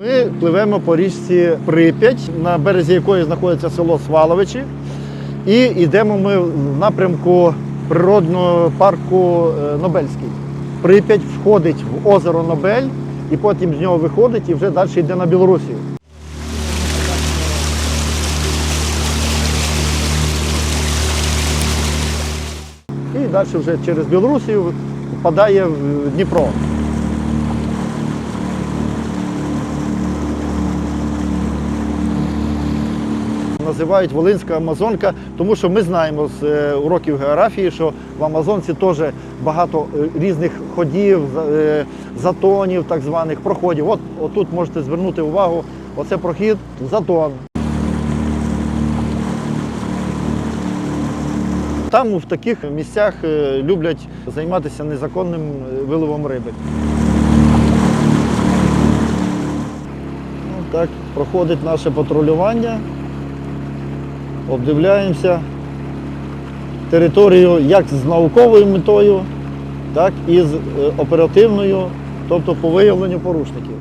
Ми пливемо по річці Прип'ять, на березі якої знаходиться село Сваловичі. І йдемо ми в напрямку природного парку е, Нобельський. Прип'ять входить в озеро Нобель і потім з нього виходить і вже далі йде на Білорусію. І далі вже через Білорусію впадає в Дніпро. Називають Волинська Амазонка, тому що ми знаємо з е, уроків географії, що в Амазонці теж багато е, різних ходів, е, затонів, так званих проходів. От отут можете звернути увагу, оце прохід затон. Там в таких місцях люблять займатися незаконним виловом риби. Так, проходить наше патрулювання. Обдивляємося територію як з науковою метою, так і з е, оперативною, тобто по виявленню порушників.